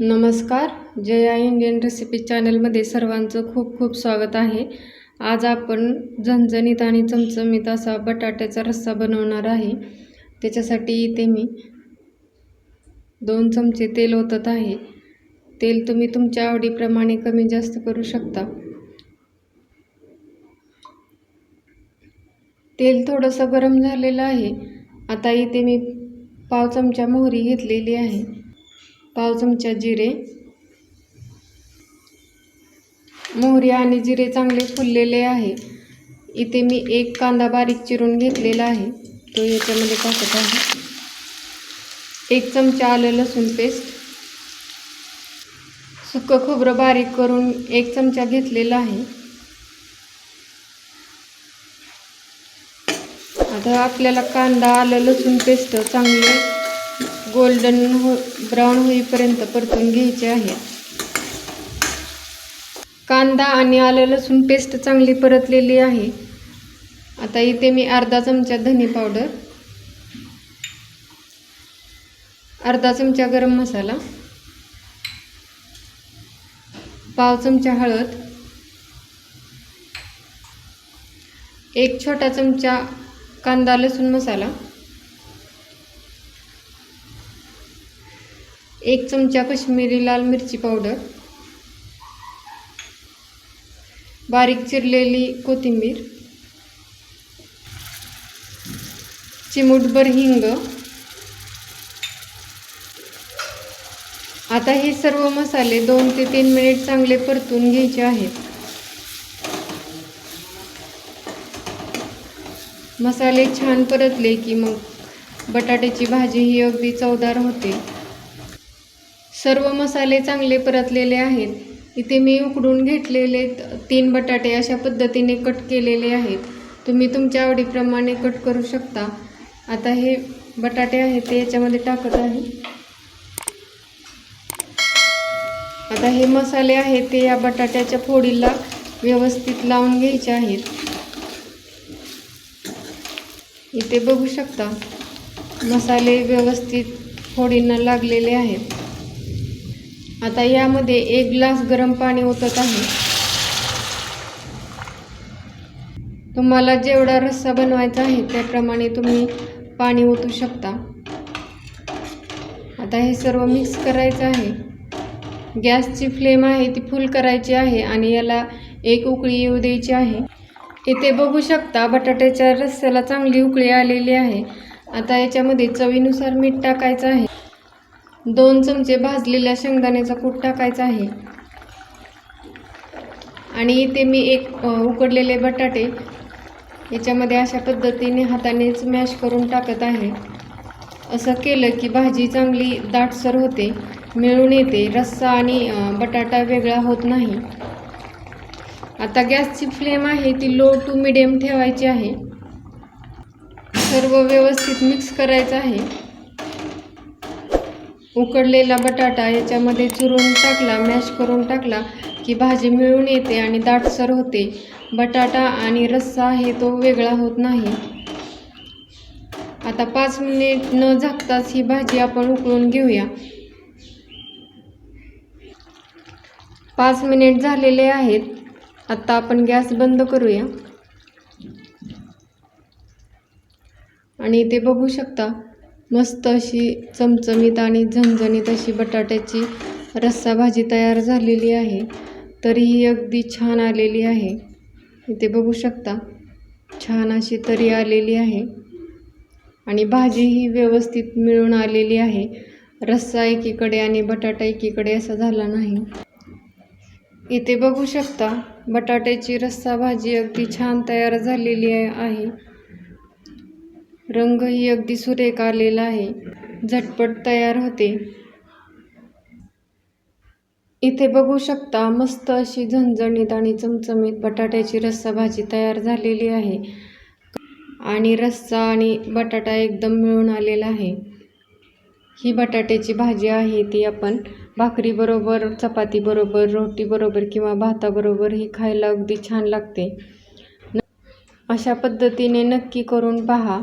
नमस्कार. Jaya Indian recipe चॅनलमध्ये सर्वांचं खूप खूप स्वागत आहे. आज आपण झणझणीत आणि चमचमीत असा बटाट्याचा रस्सा बनवणार आहे. त्याच्यासाठी इथे मी दोन चमचे तेल ओतत आहे. तेल तुम्ही तुमच्या आवडीप्रमाणे कमी जास्त करू शकता. तेल थोडंसं गरम झालेलं आहे. आता इथे मी पाव चमचा मोहरी घेतलेली आहे. पाव चमचा जिरे. मोहरी आणि जिरे चांगले फुललेले आहे. इथे मी एक कांदा बारीक चिरून घेतलेला आहे. तो याच्यामध्ये टाकत आहे. एक चमचा आलं लसूण पेस्ट. सुकं खोबरं बारीक करून एक चमचा घेतलेला आहे. आता आपल्याला कांदा आलं लसूण पेस्ट चांगले गोल्डन हो ब्राऊन होईपर्यंत परतून घ्यायचे आहे. कांदा आणि आलं लसूण पेस्ट चांगली परतलेली आहे. आता इथे मी अर्धा चमचा धने पावडर अर्धा चमचा गरम मसाला पाव चमचा हळद एक छोटा चमचा कांदा लसूण मसाला एक चमचा कश्मीरी लाल मिरची पावडर बारीक चिरलेली कोथिंबीर चिमूटभर हिंग. आता हे सर्व मसाले दोन ते तीन मिनिट चांगले परतून घ्यायचे आहेत. मसाले छान परतले की मग बटाट्याची भाजी ही अगदी चवदार होते. सर्व मसाले चांगले परतलेले आहेत. इथे मी उकडून घेतलेले तीन बटाटे अशा पद्धतीने कट केलेले आहेत. तुम्ही तुमच्या आवडीप्रमाणे कट करू शकता. आता हे बटाटे आहेत ते याच्यामध्ये टाकत आहे. आता हे मसाले आहेत ते या बटाट्याच्या फोडीला व्यवस्थित लावून घ्यायचे आहेत. इथे बघू शकता. मसाले व्यवस्थित फोडींना लागलेले आहेत. आता यामध्ये एक ग्लास गरम पाणी ओतत आहे. तुम्हाला जेवढा रस्सा बनवायचा आहे त्याप्रमाणे तुम्ही पाणी ओतू शकता. आता हे सर्व मिक्स करायचं आहे. गॅसची फ्लेम आहे ती फुल करायची आहे आणि याला एक उकळी येऊ द्यायची आहे. इथे बघू शकता बटाट्याच्या रस्स्याला चांगली उकळी आलेली आहे. आता याच्यामध्ये चवीनुसार मीठ टाकायचं आहे. दोन चमचे भाजलेल्या शेंगदाण्याचा कूट टाकायचा आहे. आणि इथे मी एक उकडलेले बटाटे याच्यामध्ये अशा पद्धतीने हातानेच मॅश करून टाकत आहे. असं केलं की भाजी चांगली दाटसर होते मिळून येते रस्सा आणि बटाटा वेगळा होत नाही. आता गॅसची फ्लेम आहे ती लो टू मिडियम ठेवायची आहे. सर्व व्यवस्थित मिक्स करायचं आहे. उकडलेला बटाटा याच्यामध्ये चुरून टाकला मॅश करून टाकला की भाजी मिळून येते आणि दाटसर होते. बटाटा आणि रस्सा आहे तो वेगळा होत नाही. आता पाच मिनिट न झाकताच ही भाजी आपण उकळून घेऊया. पाच मिनिट झालेले आहेत. आत्ता आपण गॅस बंद करूया. आणि ते बघू शकता मस्त अशी चमचमीत आणि झणझणीत अशी बटाट्याची रस्सा भाजी तयार झालेली आहे. तरीही अगदी छान आलेली आहे. इथे बघू शकता छान अशी तरी आलेली आहे. आणि भाजी ही व्यवस्थित मिळून आलेली आहे. रस्सा एकीकडे आणि बटाटा एकीकडे असा झाला नाही. इथे बघू शकता बटाट्याची रस्सा भाजी अगदी छान तयार झालेली आहे. रंगही अगदी सुरेख आलेला आहे. झटपट तयार होते. इथे बघू शकता मस्त अशी झणझणीत आणि चमचमीत बटाट्याची रस्सा भाजी तयार झालेली आहे. आणि रस्सा आणि बटाटा एकदम मिळून आलेला आहे. ही बटाट्याची भाजी आहे ती आपण भाकरीबरोबर चपातीबरोबर रोटीबरोबर किंवा भाताबरोबर ही खायला अगदी छान लागते. अशा पद्धतीने नक्की करून पहा.